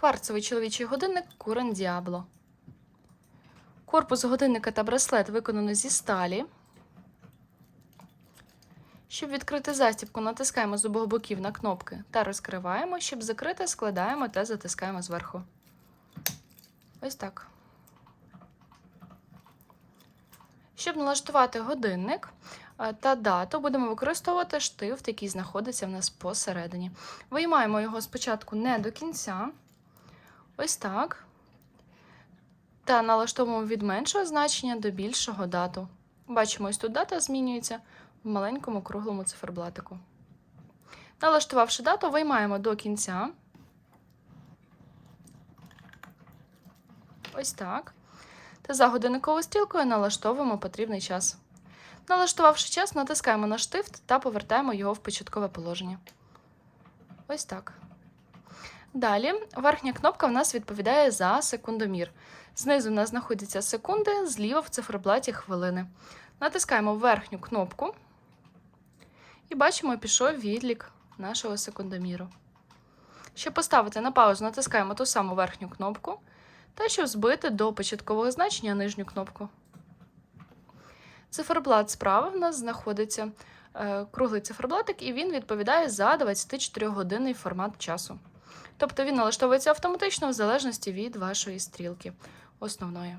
Кварцевий чоловічий годинник Курен Діабло. Корпус годинника та браслет виконано зі сталі. Щоб відкрити застібку, натискаємо з обох боків на кнопки та розкриваємо. Щоб закрити, складаємо та затискаємо зверху. Ось так. Щоб налаштувати годинник е, та дату, будемо використовувати штифт, який знаходиться в нас посередині. Виймаємо його спочатку не до кінця. Ось так. Та налаштовуємо від меншого значення до більшого дату. Бачимо, ось тут дата змінюється в маленькому круглому циферблатику. Налаштувавши дату, виймаємо до кінця. Ось так. Та за годинниковою стрілкою налаштовуємо потрібний час. Налаштувавши час, натискаємо на штифт та повертаємо його в початкове положення. Ось так. Далі верхня кнопка в нас відповідає за секундомір. Знизу в нас знаходяться секунди, зліва в циферблаті хвилини. Натискаємо верхню кнопку і бачимо, пішов відлік нашого секундоміру. Щоб поставити на паузу, натискаємо ту саму верхню кнопку та щоб збити до початкового значення нижню кнопку. Циферблат справа в нас знаходиться е, круглий циферблатик, і він відповідає за 24-годинний формат часу. Тобто він налаштовується автоматично в залежності від вашої стрілки основної.